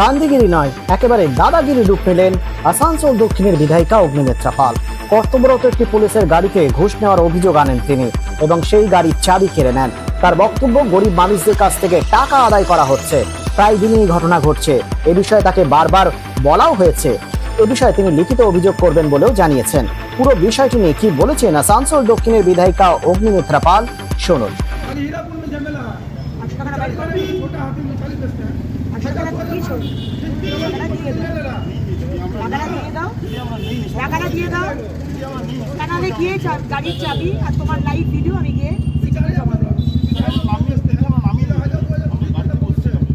গান্ধীগিরি নয়, একেবারে দাদাগিরি রূপ পেলেন আসানসোল দক্ষিণের বিধায়িকা অগ্নিনেত্রা পাল কর্তব্যরত একটি পুলিশের গাড়িতে ঘুষ নেওয়ার অভিযোগ আনেন তিনি এবং সেই গাড়ির চাবি কেড়ে নেন। তার বক্তব্য গরিব মানুষদের কাছ থেকে টাকা আদায় করা হচ্ছে। প্রায় দিনই ঘটনা ঘটছে। এ বিষয়ে তাকে বারবার বলাও হয়েছে। এ বিষয়ে তিনি লিখিত অভিযোগ করবেন বলেও জানিয়েছেন। পুরো বিষয়টি নিয়ে কি বলেছেন আসানসোল দক্ষিণের বিধায়িকা অগ্নিনেত্রা পাল শুনুন টাকাটা দিয়ে দাও গিয়ে গাড়ির চাবি আর তোমার লাইভ ভিডিও আমি গিয়ে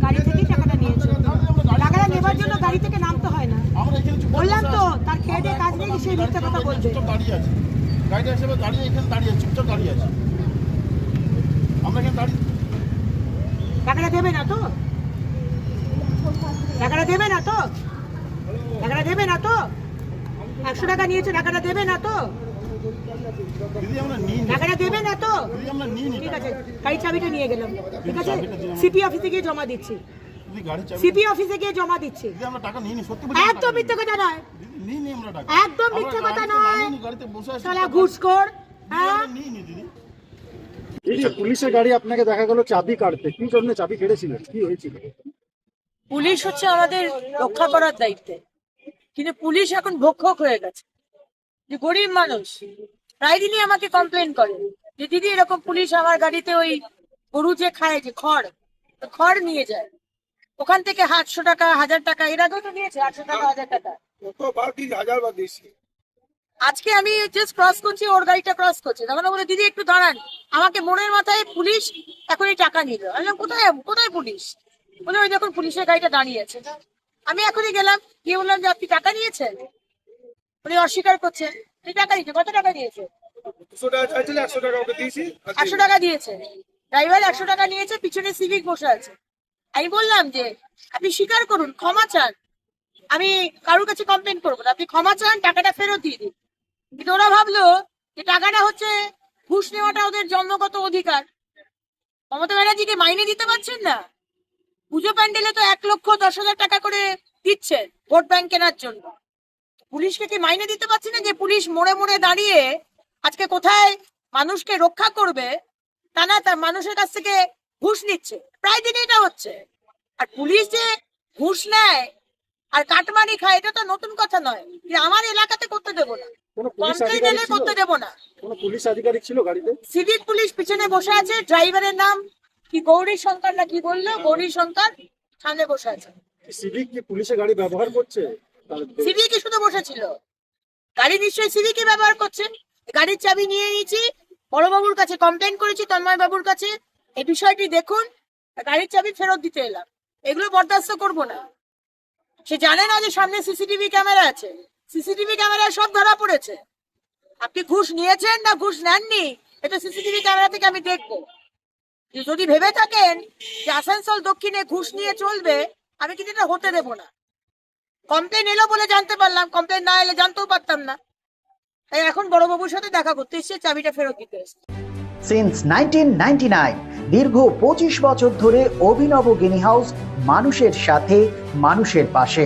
গাড়ি থেকে টাকাটা নিয়েছো টাকাটা নেবার জন্য গাড়ি থেকে নামতে হয় না বললাম তো তার খেয়ে কাজ নেই সেই মিথ্যা বলছে দাঁড়িয়ে আছে গাড়িটা হিসেবে দাঁড়িয়ে দাঁড়িয়ে আছে আমরা এখানে দাঁড়িয়ে টাকাটা দেবে না তো? টাকাটা দেবে না তো? টাকাটা দেবে না তো? একশো টাকা নিয়েছে টাকাটা দেবে না তো। টাকাটা দেবে না তো? ঠিক আছে গাড়ি চাবিটা নিয়ে গেলাম। ঠিক আছে? সিপি অফিসে গিয়ে জমা দিচ্ছি। সিপি অফিসে গিয়ে জমা দিচ্ছি। একদম মিথ্যে কথা নয়। একদম মিথ্যে কথা নয়। ঘুষখোর হ্যাঁ? পুলিশের গাড়ি আপনাকে দেখা গেল চাবি কাটতে। কি জন্য চাবি কেটেছিলেন কি হয়েছিল? পুলিশ হচ্ছে আমাদের রক্ষা করার দায়িত্বে। কিন্তু পুলিশ এখন ভক্ষক হয়ে গেছে। যে গরিব মানুষ প্রায় দিনই আমাকে কমপ্লেন করে যে দিদি এরকম পুলিশ আমার গাড়িতে ওই গরু যে খায় যে খড় খড় নিয়ে যায়। ওখান থেকে আটশো টাকা হাজার টাকা এর আগেও তো নিয়েছে আটশো টাকা হাজার টাকা। আজকে আমি জাস্ট ক্রস করছি ওর গাড়িটা ক্রস করছে। তখন বলে দিদি একটু দাঁড়ান। আমাকে মনের মাথায় পুলিশ এখনই টাকা নিল। আমি কোথায় কোথায় পুলিশ? বলে ওই দেখুন পুলিশের গাড়িটা দাঁড়িয়েছে আমি এখনই গেলাম গিয়ে বললাম যে আপনি টাকা নিয়েছেন? উনি অস্বীকার করছেন তুই টাকা দিয়েছে কত টাকা দিয়েছে? একশো টাকা দিয়েছে ড্রাইভার একশো টাকা নিয়েছে পিছনে সিভিক বসে আছে। আমি বললাম যে আপনি স্বীকার করুন ক্ষমা চান। আমি কারোর কাছে কমপ্লেন করব না আপনি ক্ষমা চান টাকাটা ফেরত দিয়ে দিন। ওরা ভাবলো যে টাকাটা হচ্ছে ঘুষ নেওয়াটা ওদের জন্মগত অধিকার। মমতা ব্যানার্জিকে মাইনে দিতে পারছেন না। পুজো প্যান্ডেলে তো এক লক্ষ দশ হাজার টাকা করে দিচ্ছেন ভোট ব্যাংক কেনার জন্য। পুলিশকে কি মাইনে দিতে পারছি না যে পুলিশ মোড়ে মোড়ে দাঁড়িয়ে আজকে কোথায় মানুষকে রক্ষা করবে, তা না, তার মানুষের কাছ থেকে ঘুষ নিচ্ছে। প্রায় দিন এটা হচ্ছে। আর পুলিশ যে ঘুষ নেয় আর কাটমানি খায়, এটা তো নতুন কথা নয়। যে আমার এলাকাতে করতে দেবো না। কমপ্লেন আধিকারিক এলে করতে দেবো না। কোনো পুলিশ আধিকারিক ছিল গাড়িতে? সিভিক পুলিশ পিছনে বসে আছে ড্রাইভারের নাম কি গৌরী শঙ্কর না কি বলল? গৌরী শঙ্কর সামনে বসে আছে। সিভিক কি পুলিশের গাড়ি ব্যবহার করছে? সিভিকই শুধু বসেছিল। গাড়ি নিশ্চয়ই সিভিকই ব্যবহার করছেন গাড়ির চাবি নিয়ে নিয়েছি বড়বাবুর কাছে কমপ্লেন করেছি তন্ময় বাবুর কাছে। এই বিষয়টি দেখুন গাড়ির চাবি ফেরত দিতে এলাম। এগুলো বরদাস্ত করব না। সে জানে না যে সামনে সিসিটিভি ক্যামেরা আছে। সিসিটিভি ক্যামেরায় সব ধরা পড়েছে। আপনি ঘুষ নিয়েছেন না ঘুষ নেননি? এটা সিসিটিভি ক্যামেরা থেকে আমি দেখব। যদি ভেবে থাকেন যে আসানসোল দক্ষিণে ঘুষ নিয়ে চলবে, আমি কিন্তু এটা হতে দেবো না। কমপ্লেন এলো বলে জানতে পারলাম, কমপ্লেন না এলে জানতেও পারতাম না। তাই এখন বড় বড়বাবুর সাথে দেখা করতে এসছে চাবিটা ফেরত দিতে এসছে। সিন্স নাইনটিন দীর্ঘ পঁচিশ বছর ধরে অভিনব গিনি হাউস মানুষের সাথে, মানুষের পাশে।